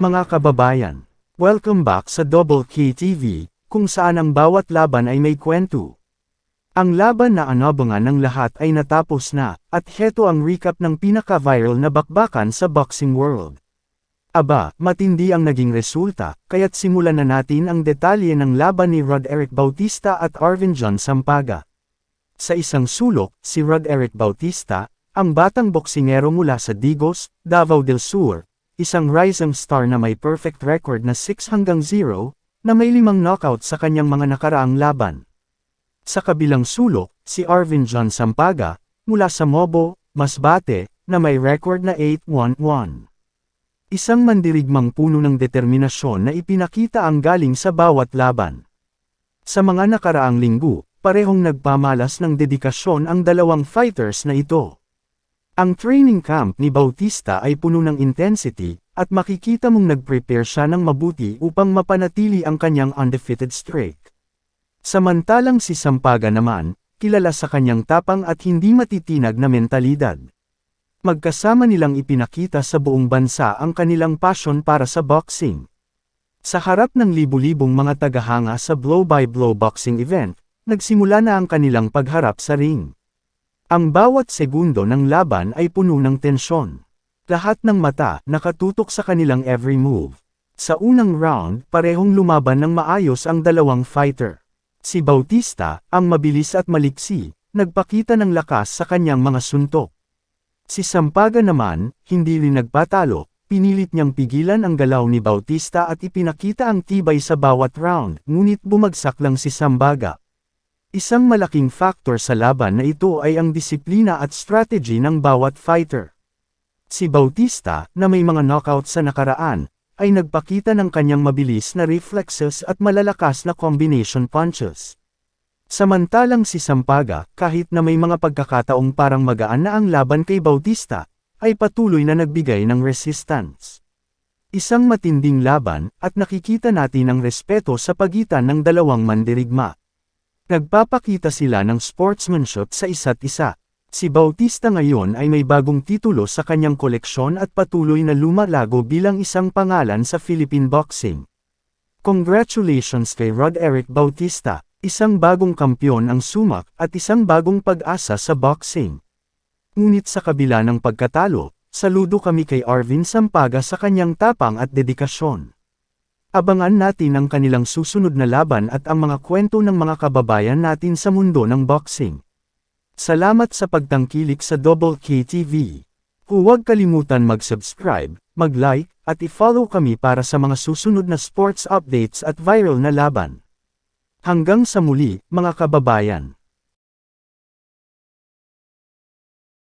Mga kababayan, welcome back sa Double K TV, kung saan ang bawat laban ay may kwento. Ang laban na anabangan ng lahat ay natapos na, at heto ang recap ng pinaka-viral na bakbakan sa boxing world. Aba, matindi ang naging resulta, kaya't simulan na natin ang detalye ng laban ni Rod Eric Bautista at Arvin John Sampaga. Sa isang sulok, si Rod Eric Bautista, ang batang boksingero mula sa Digos, Davao del Sur, isang rising star na may perfect record na 6 hanggang 0, na may limang knockout sa kanyang mga nakaraang laban. Sa kabilang sulok, si Arvin John Sampaga, mula sa Mobo, Masbate, na may record na 8-1-1. Isang mandirigmang puno ng determinasyon na ipinakita ang galing sa bawat laban. Sa mga nakaraang linggo, parehong nagpamalas ng dedikasyon ang dalawang fighters na ito. Ang training camp ni Bautista ay puno ng intensity, at makikita mong nag-prepare siya ng mabuti upang mapanatili ang kanyang undefeated streak. Samantalang si Sampaga naman, kilala sa kanyang tapang at hindi matitinag na mentalidad. Magkasama nilang ipinakita sa buong bansa ang kanilang passion para sa boxing. Sa harap ng libu-libong mga tagahanga sa blow-by-blow boxing event, nagsimula na ang kanilang pagharap sa ring. Ang bawat segundo ng laban ay puno ng tensyon. Lahat ng mata nakatutok sa kanilang every move. Sa unang round, parehong lumaban ng maayos ang dalawang fighter. Si Bautista, ang mabilis at maliksi, nagpakita ng lakas sa kanyang mga suntok. Si Sampaga naman, hindi rin nagpatalo, pinilit niyang pigilan ang galaw ni Bautista at ipinakita ang tibay sa bawat round, ngunit bumagsak lang si Sambaga. Isang malaking factor sa laban na ito ay ang disiplina at strategy ng bawat fighter. Si Bautista, na may mga knockout sa nakaraan, ay nagpakita ng kanyang mabilis na reflexes at malalakas na combination punches. Samantalang si Sampaga, kahit na may mga pagkakataong parang magaan na ang laban kay Bautista, ay patuloy na nagbigay ng resistance. Isang matinding laban, at nakikita natin ang respeto sa pagitan ng dalawang mandirigma. Nagpapakita sila ng sportsmanship sa isa't isa. Si Bautista ngayon ay may bagong titulo sa kanyang koleksyon at patuloy na lumalago bilang isang pangalan sa Philippine boxing. Congratulations kay Rod Eric Bautista, isang bagong kampyon ang sumak at isang bagong pag-asa sa boxing. Ngunit sa kabila ng pagkatalo, saludo kami kay Arvin Sampaga sa kanyang tapang at dedikasyon. Abangan natin ang kanilang susunod na laban at ang mga kwento ng mga kababayan natin sa mundo ng boxing. Salamat sa pagtangkilik sa Double K TV. Huwag kalimutan mag-subscribe, mag-like, at i-follow kami para sa mga susunod na sports updates at viral na laban. Hanggang sa muli, mga kababayan.